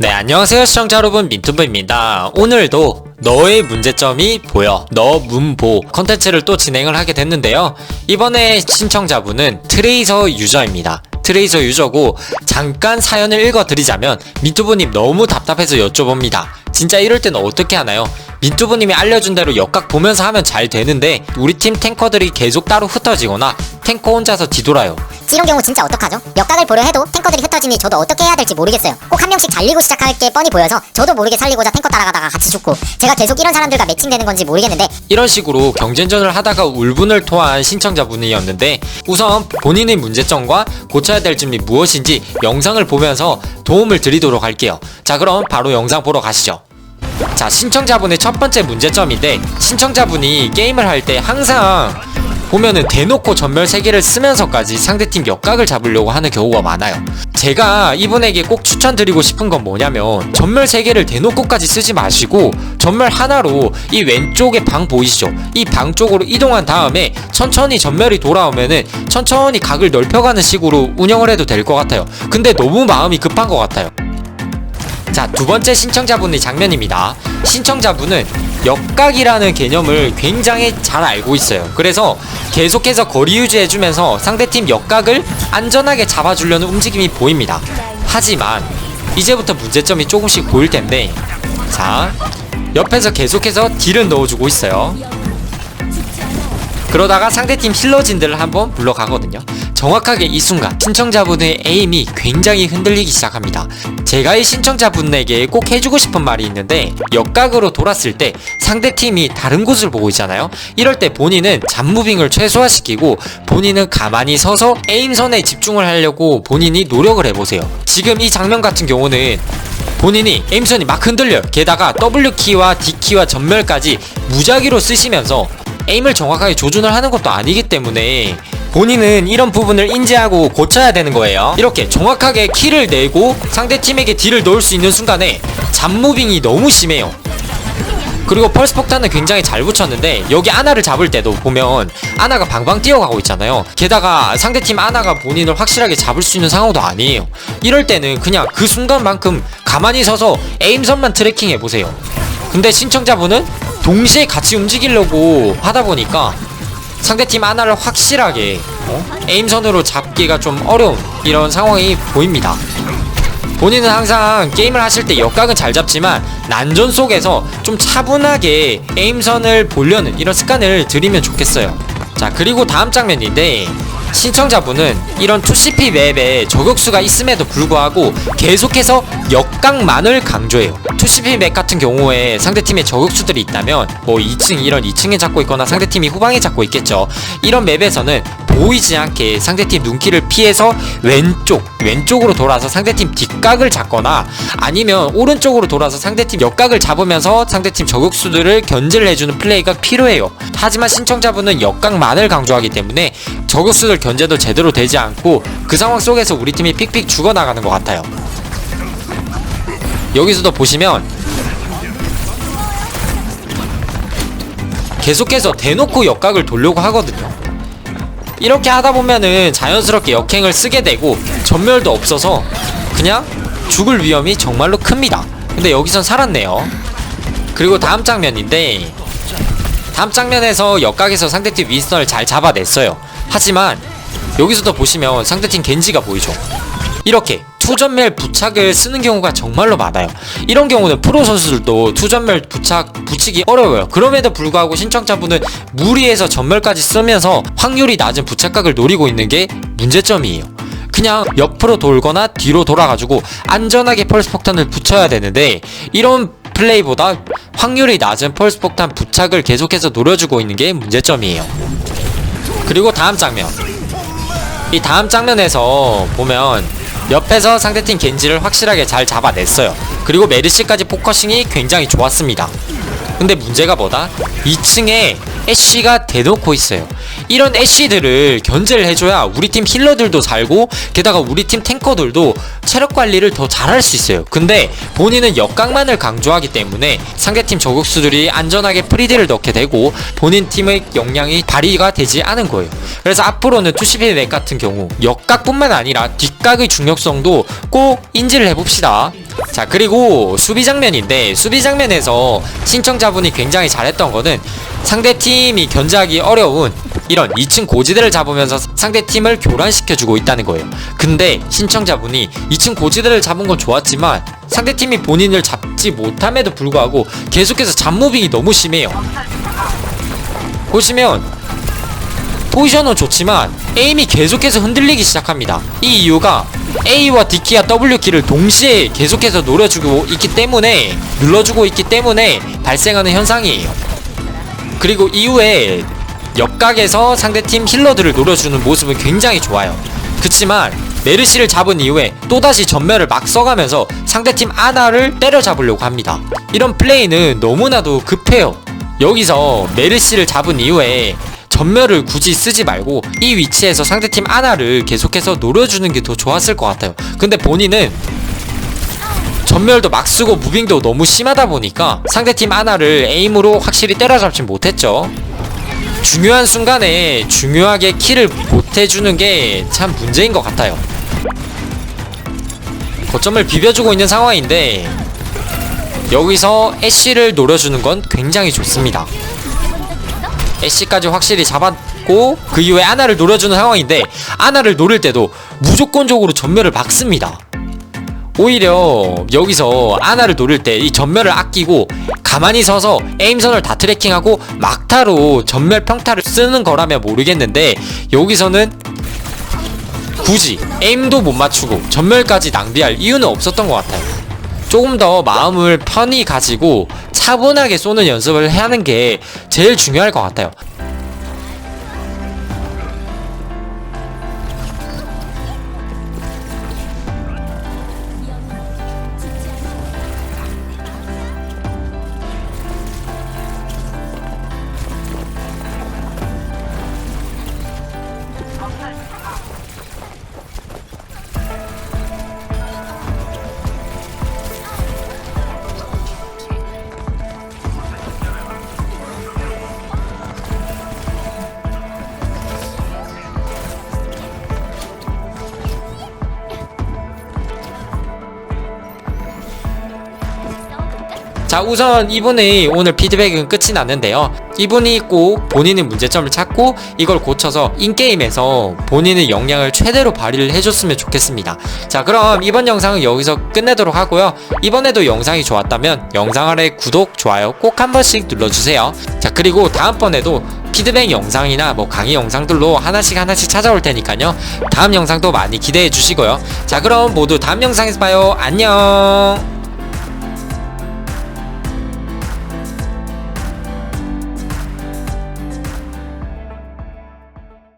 네, 안녕하세요 시청자 여러분 민투브입니다. 오늘도 너의 문제점이 보여 너 문보 컨텐츠를 또 진행을 하게 됐는데요. 이번에 신청자분은 트레이서 유저입니다. 트레이서 유저고 잠깐 사연을 읽어드리자면 민투브님 너무 답답해서 여쭤봅니다. 진짜 이럴 때는 어떻게 하나요? 민투브님이 알려준 대로 역각 보면서 하면 잘 되는데 우리 팀 탱커들이 계속 따로 흩어지거나 탱커 혼자서 뒤돌아요. 이런 경우 진짜 어떡하죠? 역각을 보려 해도 탱커들이 흩어지니 저도 어떻게 해야 될지 모르겠어요. 꼭 한 명씩 잘리고 시작할 게 뻔히 보여서 저도 모르게 살리고자 탱커 따라가다가 같이 죽고 제가 계속 이런 사람들과 매칭되는 건지 모르겠는데 이런 식으로 경쟁전을 하다가 울분을 토한 신청자분이었는데 우선 본인의 문제점과 고쳐야 될 점이 무엇인지 영상을 보면서 도움을 드리도록 할게요. 자 그럼 바로 영상 보러 가시죠. 자 신청자분의 첫 번째 문제점인데 신청자분이 게임을 할 때 항상 보면은 대놓고 전멸 3개를 쓰면서까지 상대팀 역각을 잡으려고 하는 경우가 많아요. 제가 이분에게 꼭 추천드리고 싶은 건 뭐냐면 전멸 3개를 대놓고까지 쓰지 마시고 전멸 하나로 이 왼쪽에 방 보이시죠? 이 방 쪽으로 이동한 다음에 천천히 전멸이 돌아오면은 천천히 각을 넓혀가는 식으로 운영을 해도 될 것 같아요. 근데 너무 마음이 급한 것 같아요. 자, 두 번째 신청자분의 장면입니다. 신청자분은 역각이라는 개념을 굉장히 잘 알고 있어요. 그래서 계속해서 거리 유지해주면서 상대팀 역각을 안전하게 잡아주려는 움직임이 보입니다. 하지만 이제부터 문제점이 조금씩 보일 텐데, 자, 옆에서 계속해서 딜을 넣어주고 있어요. 그러다가 상대팀 힐러진들을 한번 불러가거든요. 정확하게 이 순간 신청자분의 에임이 굉장히 흔들리기 시작합니다. 제가 이 신청자분에게 꼭 해주고 싶은 말이 있는데 역각으로 돌았을 때 상대팀이 다른 곳을 보고 있잖아요. 이럴 때 본인은 잡무빙을 최소화시키고 본인은 가만히 서서 에임선에 집중을 하려고 본인이 노력을 해보세요. 지금 이 장면 같은 경우는 본인이 에임선이 막 흔들려요. 게다가 W키와 D키와 전멸까지 무작위로 쓰시면서 에임을 정확하게 조준을 하는 것도 아니기 때문에 본인은 이런 부분을 인지하고 고쳐야 되는 거예요. 이렇게 정확하게 키를 내고 상대팀에게 딜을 넣을 수 있는 순간에 잡무빙이 너무 심해요. 그리고 펄스 폭탄은 굉장히 잘 붙였는데 여기 아나를 잡을 때도 보면 아나가 방방 뛰어가고 있잖아요. 게다가 상대팀 아나가 본인을 확실하게 잡을 수 있는 상황도 아니에요. 이럴 때는 그냥 그 순간만큼 가만히 서서 에임선만 트래킹 해보세요. 근데 신청자분은 동시에 같이 움직이려고 하다 보니까 상대팀 하나를 확실하게 어? 에임선으로 잡기가 좀 어려운 이런 상황이 보입니다. 본인은 항상 게임을 하실 때 역각은 잘 잡지만 난전 속에서 좀 차분하게 에임선을 보려는 이런 습관을 들이면 좋겠어요. 자 그리고 다음 장면인데 신청자분은 이런 2CP 맵에 저격수가 있음에도 불구하고 계속해서 역각만을 강조해요. 2CP 맵 같은 경우에 상대팀에 저격수들이 있다면 뭐 2층 이런 2층에 잡고 있거나 상대팀이 후방에 잡고 있겠죠. 이런 맵에서는 보이지 않게 상대팀 눈길을 피해서 왼쪽 왼쪽으로 돌아서 상대팀 뒷각을 잡거나 아니면 오른쪽으로 돌아서 상대팀 역각을 잡으면서 상대팀 저격수들을 견제를 해주는 플레이가 필요해요. 하지만 신청자분은 역각만을 강조하기 때문에 저격수들 견제도 제대로 되지 않고 그 상황 속에서 우리 팀이 픽픽 죽어나가는 것 같아요. 여기서도 보시면 계속해서 대놓고 역각을 돌려고 하거든요. 이렇게 하다 보면은 자연스럽게 역행을 쓰게 되고 전멸도 없어서 그냥 죽을 위험이 정말로 큽니다. 근데 여기선 살았네요. 그리고 다음 장면인데 다음 장면에서 역각에서 상대팀 윈스턴을 잘 잡아냈어요. 하지만 여기서도 보시면 상대팀 겐지가 보이죠. 이렇게 투전멸 부착을 쓰는 경우가 정말로 많아요. 이런 경우는 프로 선수들도 투전멸 부착 붙이기 어려워요. 그럼에도 불구하고 신청자분은 무리해서 전멸까지 쓰면서 확률이 낮은 부착각을 노리고 있는 게 문제점이에요. 그냥 옆으로 돌거나 뒤로 돌아가지고 안전하게 펄스 폭탄을 붙여야 되는데 이런 플레이보다 확률이 낮은 펄스 폭탄 부착을 계속해서 노려주고 있는 게 문제점이에요. 그리고 다음 장면. 이 다음 장면에서 보면 옆에서 상대팀 겐지를 확실하게 잘 잡아냈어요. 그리고 메르시까지 포커싱이 굉장히 좋았습니다. 근데 문제가 뭐다? 2층에 애쉬가 대놓고 있어요. 이런 애쉬들을 견제를 해줘야 우리 팀 힐러들도 살고 게다가 우리 팀 탱커들도 체력 관리를 더 잘할 수 있어요. 근데 본인은 역강만을 강조하기 때문에 상대팀 저격수들이 안전하게 프리딜을 넣게 되고 본인 팀의 역량이 발휘가 되지 않은 거예요. 그래서 앞으로는 투시비 넥 같은 경우 역각뿐만 아니라 뒷각의 중요성도 꼭 인지를 해봅시다. 자 그리고 수비 장면인데 수비 장면에서 신청자분이 굉장히 잘했던 거는 상대팀이 견제하기 어려운 이런 2층 고지대를 잡으면서 상대 팀을 교란시켜주고 있다는 거예요. 근데 신청자분이 2층 고지대를 잡은 건 좋았지만 상대팀이 본인을 잡지 못함에도 불구하고 계속해서 잡무빙이 너무 심해요. 보시면 포지션은 좋지만 에임이 계속해서 흔들리기 시작합니다. 이 이유가 A와 D키와 W키를 동시에 계속해서 노려주고 있기 때문에 눌러주고 있기 때문에 발생하는 현상이에요. 그리고 이후에 역각에서 상대팀 힐러들을 노려주는 모습은 굉장히 좋아요. 그치만 메르시를 잡은 이후에 또다시 전멸을 막 써가면서 상대팀 아나를 때려잡으려고 합니다. 이런 플레이는 너무나도 급해요. 여기서 메르시를 잡은 이후에 전멸을 굳이 쓰지 말고 이 위치에서 상대팀 아나를 계속해서 노려주는 게 더 좋았을 것 같아요. 근데 본인은 전멸도 막 쓰고 무빙도 너무 심하다 보니까 상대팀 아나를 에임으로 확실히 때려잡지 못했죠. 중요한 순간에 중요하게 킬을 못해주는 게 참 문제인 것 같아요. 거점을 비벼주고 있는 상황인데 여기서 애쉬를 노려주는 건 굉장히 좋습니다. 애쉬까지 확실히 잡았고 그 이후에 아나를 노려주는 상황인데 아나를 노릴 때도 무조건적으로 전멸을 박습니다. 오히려 여기서 아나를 노릴 때 이 전멸을 아끼고 가만히 서서 에임선을 다 트래킹하고 막타로 전멸 평타를 쓰는 거라면 모르겠는데 여기서는 굳이 에임도 못 맞추고 전멸까지 낭비할 이유는 없었던 것 같아요. 조금 더 마음을 편히 가지고 차분하게 쏘는 연습을 하는 게 제일 중요할 것 같아요. 자 우선 이분의 오늘 피드백은 끝이 났는데요. 이분이 꼭 본인의 문제점을 찾고 이걸 고쳐서 인게임에서 본인의 역량을 최대로 발휘를 해줬으면 좋겠습니다. 자 그럼 이번 영상은 여기서 끝내도록 하고요. 이번에도 영상이 좋았다면 영상 아래 구독, 좋아요 꼭 한 번씩 눌러주세요. 자 그리고 다음번에도 피드백 영상이나 뭐 강의 영상들로 하나씩 하나씩 찾아올 테니까요. 다음 영상도 많이 기대해 주시고요. 자 그럼 모두 다음 영상에서 봐요. 안녕